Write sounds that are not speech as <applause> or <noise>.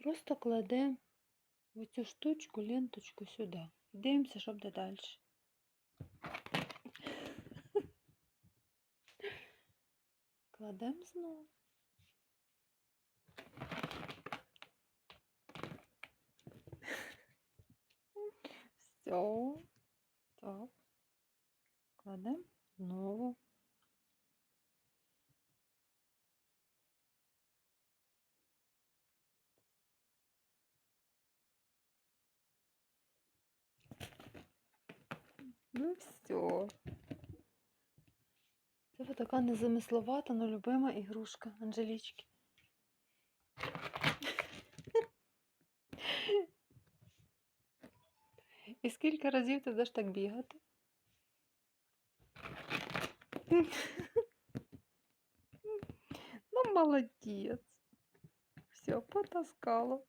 Просто кладемо в цю штучку, ленточку сюди. Дивимося, що буде далі. <laughs> Кладемо знову. <laughs> Все. Так. Кладемо знову. Ну все. Це така незамисловата, но любима ігрушка Анжелічки. І скільки разів ти будеш так бігати? Ну, молодець. Все, потаскала.